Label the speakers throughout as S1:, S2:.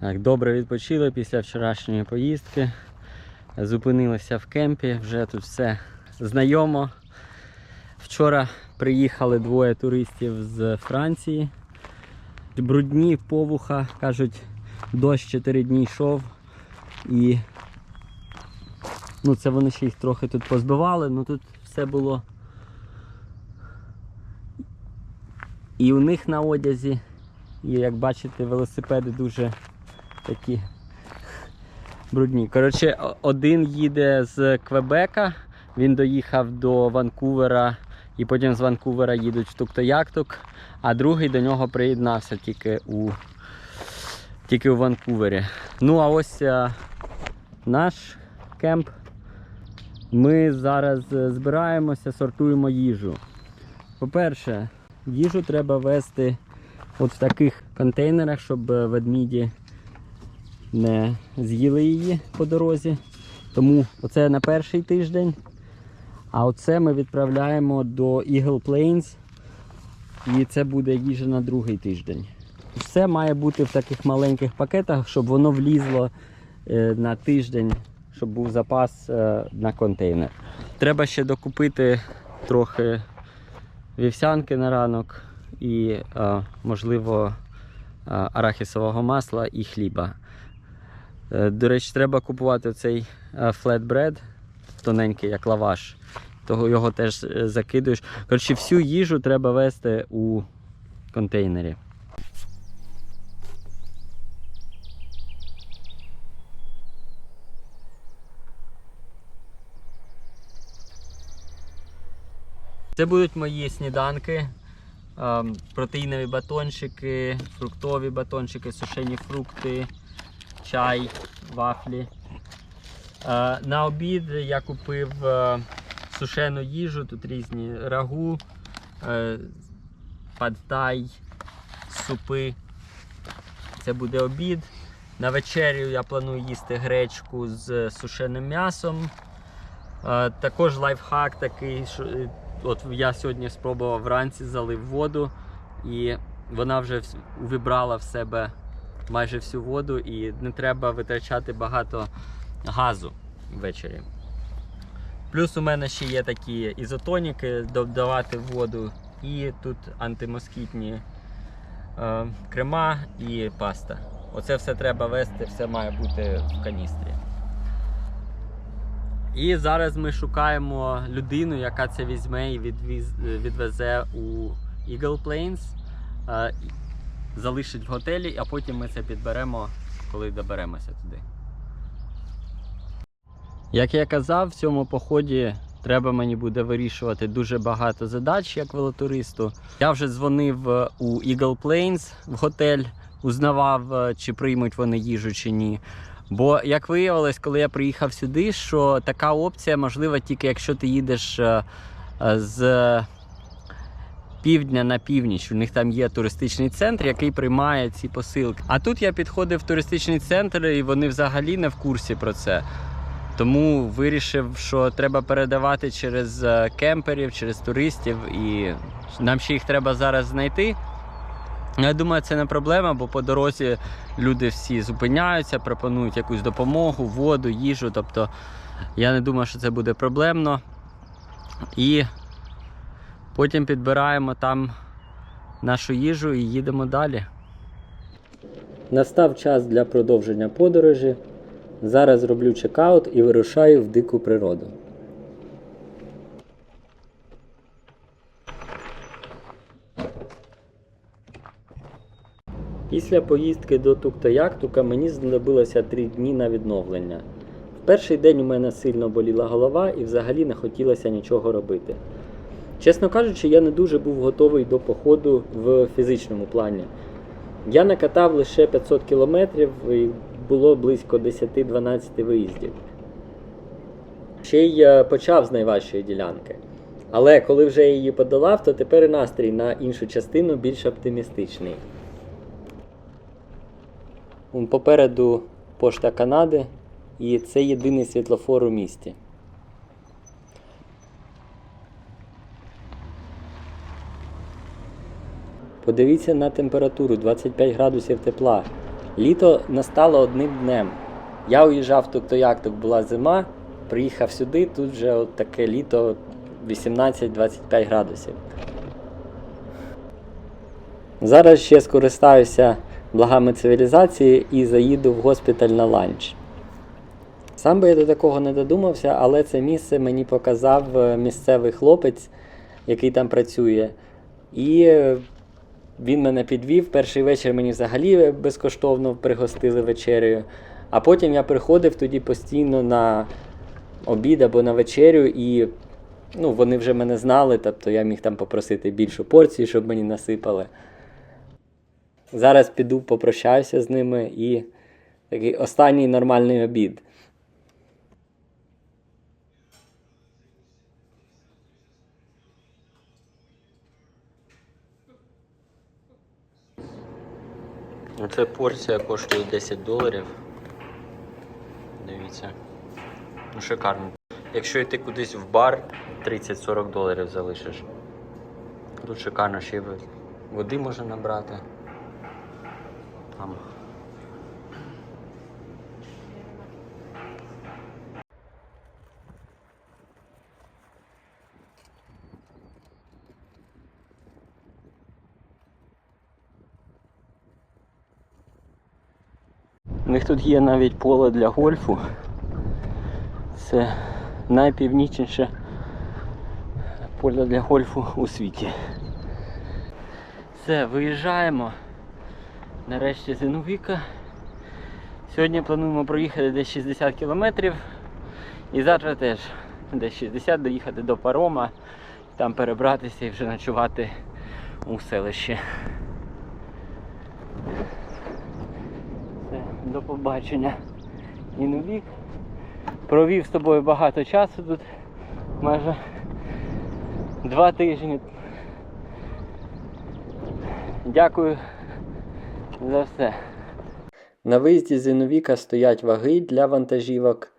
S1: Так, добре відпочили після вчорашньої поїздки. Зупинилися в кемпі, вже тут все знайомо. Вчора приїхали двоє туристів з Франції. Брудні повуха, кажуть, дощ 4 дні йшов. І ну, це вони ще їх трохи тут позбивали, ну тут все було. І у них на одязі, і як бачите, велосипеди дуже такі брудні. Коротше, один їде з Квебека, він доїхав до Ванкувера, і потім з Ванкувера їдуть в Туктояктук, а другий до нього приєднався тільки у, тільки у Ванкувері. Ну, а ось а, наш кемп. Ми зараз е, збираємося, сортуємо їжу. По-перше, їжу треба вести от в таких контейнерах, щоб е, ведміді не з'їли її по дорозі. Тому оце на перший тиждень. А оце ми відправляємо до Eagle Plains. І це буде їжа на другий тиждень. Все має бути в таких маленьких пакетах, щоб воно влізло е, на тиждень, щоб був запас е, на контейнер. Треба ще докупити трохи вівсянки на ранок і, е, можливо, арахісового масла і хліба. Е, До речі, треба купувати цей е, флетбред, тоненький, як лаваш. Того його теж е, закидуєш. Коротше, всю їжу треба вести у контейнері. Це будуть мої сніданки. Ем, Протеїнові батончики, фруктові батончики, сушені фрукти, чай, вафлі. Е, На обід я купив е, сушену їжу, тут різні рагу, е, падтай, супи. Це буде обід. На вечерю я планую їсти гречку з сушеним м'ясом. Також лайфхак такий, що от я сьогодні спробував вранці залив воду, і вона вже увібрала в себе майже всю воду, і не треба витрачати багато газу ввечері. Плюс у мене ще є такі ізотоніки додавати воду, і тут антимоскітні е, крема і паста. Оце все треба вести, все має бути в каністрі. І зараз ми шукаємо людину, яка це візьме і відвіз, відвезе у Eagle Plains, е, залишить в готелі, а потім ми це підберемо, коли доберемося туди. Як я казав, в цьому поході треба мені буде вирішувати дуже багато задач як велотуристу. Я вже дзвонив е, у Eagle Plains в готель, узнавав, е, чи приймуть вони їжу чи ні. Бо як виявилось, коли я приїхав сюди, що така опція можлива тільки якщо ти їдеш е, з півдня на північ. У них там є туристичний центр, який приймає ці посилки. А тут я підходив в туристичний центр, і вони взагалі не в курсі про це. Тому вирішив, що треба передавати через е, кемперів, через туристів, і нам ще їх треба зараз знайти. Ну, Я думаю, це не проблема, бо по дорозі люди всі зупиняються, пропонують якусь допомогу, воду, їжу. Тобто я не думаю, що це буде проблемно. І потім підбираємо там нашу їжу і їдемо далі. Настав час для продовження подорожі. Зараз роблю чекаут і вирушаю в дику природу. Після поїздки до Туктояктука мені знадобилося три дні на відновлення. В перший день у мене сильно боліла голова і взагалі не хотілося нічого робити. Чесно кажучи, я не дуже був готовий до походу в фізичному плані. Я накатав лише 500 кілометрів і було близько 10-12 виїздів. Ще й е, почав з найважчої ділянки. Але коли вже її подолав, то тепер настрій на іншу частину більш оптимістичний. Попереду пошта Канади, і це єдиний світлофор у місті. Подивіться на температуру 25 градусів тепла. Літо настало одним днем. Я уїжджав тобто як тут була зима, приїхав сюди, тут вже от таке літо 18-25 градусів. Зараз ще скористаюся благами цивілізації і заїду в госпіталь на ланч. Сам би я до такого не додумався, але це місце мені показав е, місцевий хлопець, який там працює. І е, він мене підвів. Перший вечір мені взагалі безкоштовно пригостили вечерею. А потім я приходив тоді постійно на обід або на вечерю, і ну, вони вже мене знали, тобто я міг там попросити більшу порцію, щоб мені насипали. Зараз піду попрощаюся з ними і такий останній нормальний обід. Оце порція коштує 10 доларів. Дивіться. Ну, шикарно. Якщо йти кудись в бар, 30-40 доларів залишиш. Тут шикарно ще й води можна набрати. Там. У них тут є навіть поле для гольфу. Це найпівнічніше поле для гольфу у світі. Все, виїжджаємо. Нарешті з Інувіка. Сьогодні плануємо проїхати десь 60 кілометрів. І завтра теж десь 60 доїхати до парома, там перебратися і вже ночувати у селищі. Все, до побачення. Інувік. Провів з тобою багато часу тут. Майже два тижні. Дякую за все. На виїзді з Інувіка стоять ваги для вантажівок.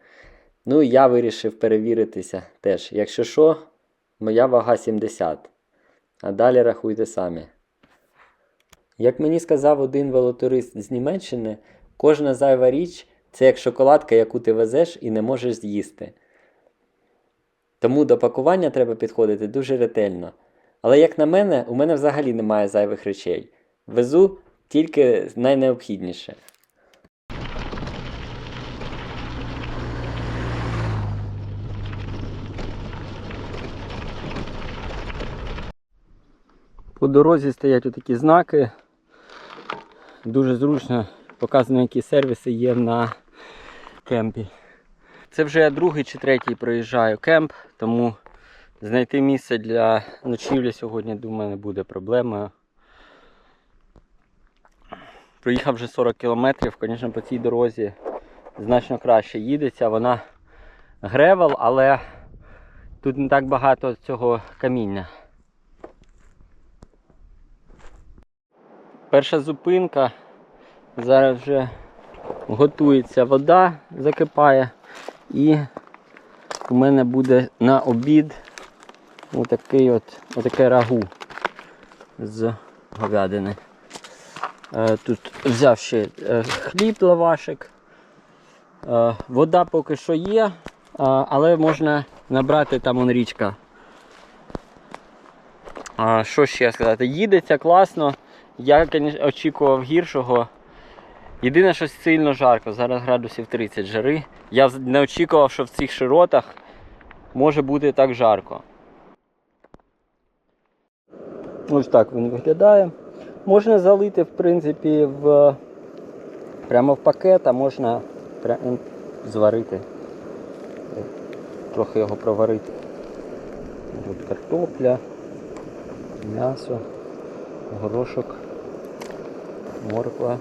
S1: Ну і я вирішив перевіритися теж. Якщо що, моя вага 70. А далі рахуйте самі. Як мені сказав один велотурист з Німеччини, кожна зайва річ це як шоколадка, яку ти везеш і не можеш з'їсти. Тому до пакування треба підходити дуже ретельно. Але як на мене, у мене взагалі немає зайвих речей. Везу тільки найнеобхідніше. По дорозі стоять отакі знаки. Дуже зручно показано, які сервіси є на кемпі. Це вже я другий чи третій проїжджаю кемп, тому знайти місце для ночівлі сьогодні, думаю, не буде проблемою. Проїхав вже 40 кілометрів, звісно, по цій дорозі значно краще їдеться. Вона гревел, але тут не так багато цього каміння. Перша зупинка. Зараз вже готується вода, закипає. І у мене буде на обід отакий от, отаке рагу з говядини. Е, Тут взяв ще е, хліб лавашик. Е, Вода поки що є, але можна набрати там он річка. Що ще сказати? Їдеться класно. Я звісно, очікував гіршого. Єдине, що сильно жарко, зараз градусів 30 жари. Я не очікував, що в цих широтах може бути так жарко. Ось так він виглядає. Можна залити, в принципі, в... прямо в пакет, а можна пря- зварити. Трохи його проварити. Тут картопля, м'ясо, горошок, морква.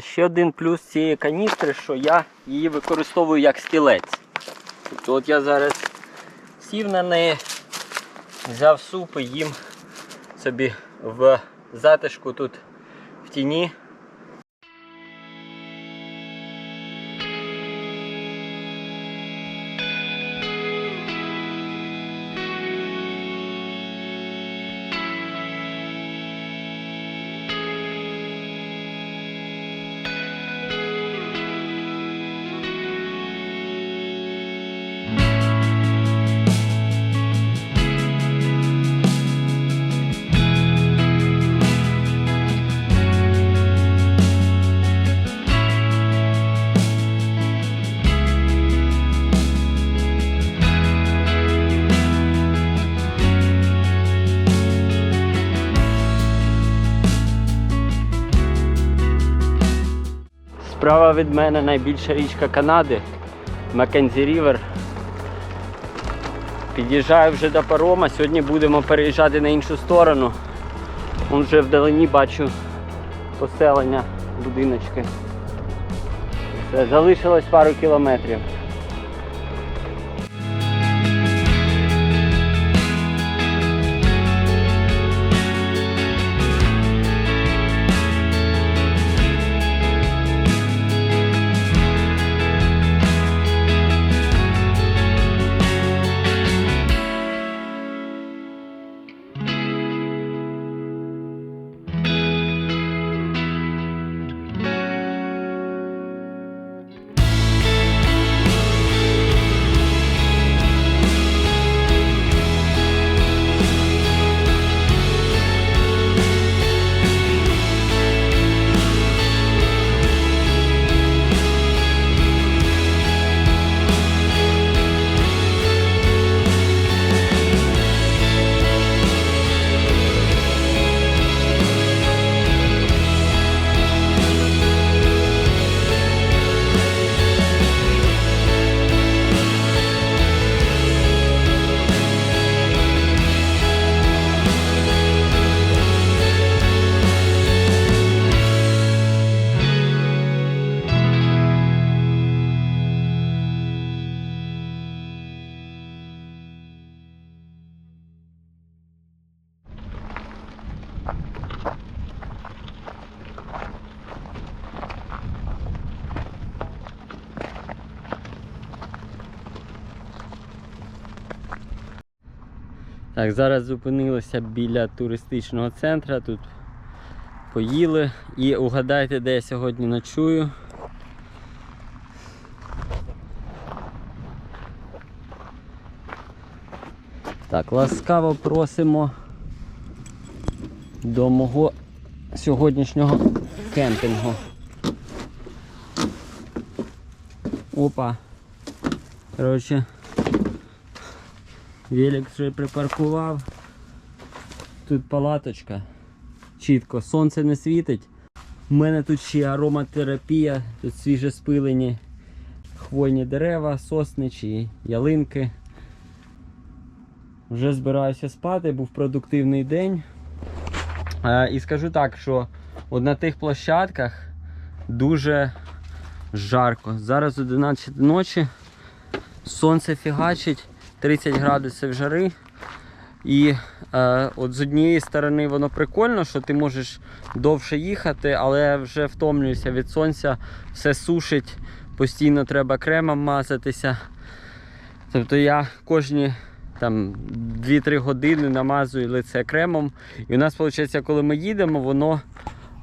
S1: Ще один плюс цієї каністри, що я її використовую як стілець. Тобто от я зараз сів на неї, взяв суп і їм собі в затишку тут в тіні. Справа від мене найбільша річка Канади Маккензі Рівер. Під'їжджаю вже до парома. Сьогодні будемо переїжджати на іншу сторону. Вон вже вдалині бачу поселення, будиночки. Все, залишилось пару кілометрів. Так, зараз зупинилися біля туристичного центру. Тут поїли. І угадайте, де я сьогодні ночую. Так, ласкаво просимо до мого сьогоднішнього кемпінгу. Опа. Коротше, Велик вже припаркував. Тут палаточка. Чітко, сонце не світить. У мене тут ще ароматерапія, тут свіже спилені хвойні дерева, сосничі, ялинки. Вже збираюся спати, був продуктивний день. І скажу так, що от на тих площадках дуже жарко. Зараз 11 ночі, сонце фігачить. 30 градусів жари. І е, от з однієї сторони воно прикольно, що ти можеш довше їхати, але вже втомлююся від сонця, все сушить, постійно треба кремом мазатися. Тобто я кожні там 2-3 години намазую лице кремом. І у нас, виходить, коли ми їдемо, воно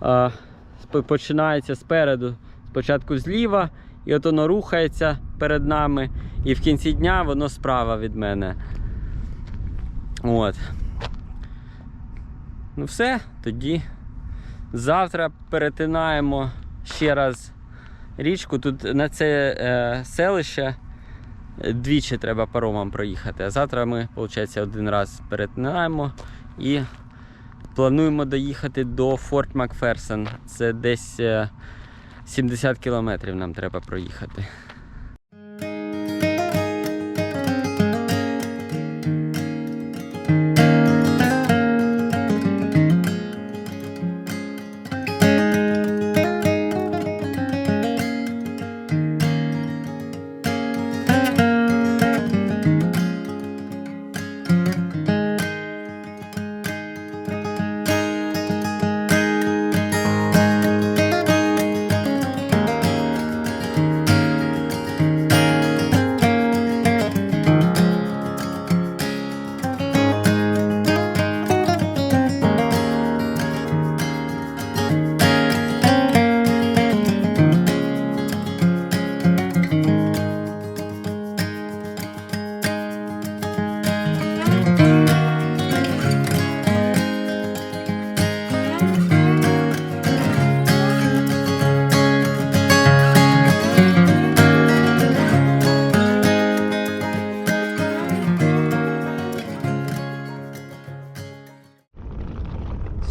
S1: е, починається спереду. Спочатку зліва, і от воно рухається перед нами. І в кінці дня воно справа від мене. От. Ну все, тоді. Завтра перетинаємо ще раз річку. Тут на це е, селище двічі треба паромом проїхати. А завтра ми, виходить, один раз перетинаємо і плануємо доїхати до Форт Макферсон. Це десь е, 70 кілометрів нам треба проїхати.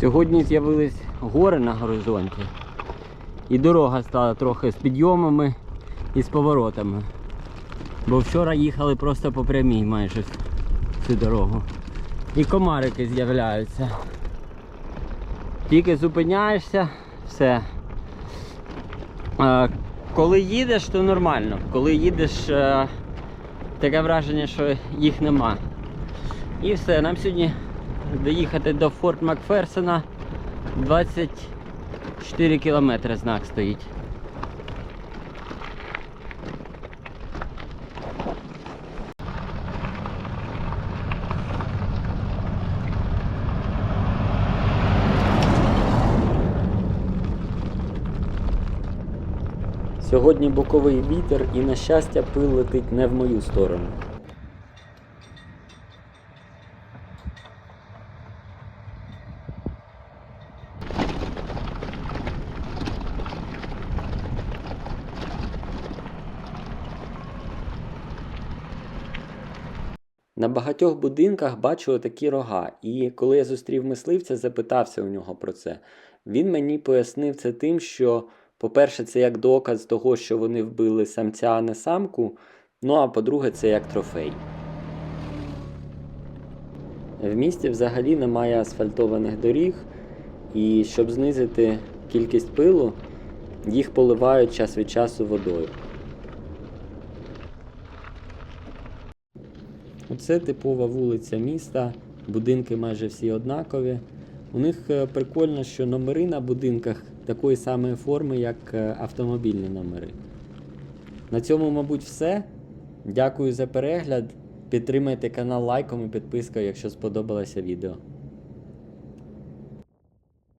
S1: Сьогодні з'явились гори на горизонті. І дорога стала трохи з підйомами і з поворотами. Бо вчора їхали просто по прямій майже цю дорогу. І комарики з'являються. Тільки зупиняєшся, все. Коли їдеш, то нормально. Коли їдеш, е, таке враження, що їх нема. І все, нам сьогодні доїхати до Форт Макферсона 24 кілометри знак стоїть. Сьогодні боковий вітер і, на щастя, пил летить не в мою сторону. На багатьох будинках бачу такі рога, і коли я зустрів мисливця, запитався у нього про це. Він мені пояснив це тим, що, по-перше, це як доказ того, що вони вбили самця, а не самку. Ну а по-друге, це як трофей. В місті взагалі немає асфальтованих доріг, і щоб знизити кількість пилу, їх поливають час від часу водою. Оце типова вулиця міста, будинки майже всі однакові. У них е, прикольно, що номери на будинках такої самої форми, як е, автомобільні номери. На цьому, мабуть, все. Дякую за перегляд. Підтримайте канал лайком і підпискою, якщо сподобалося відео.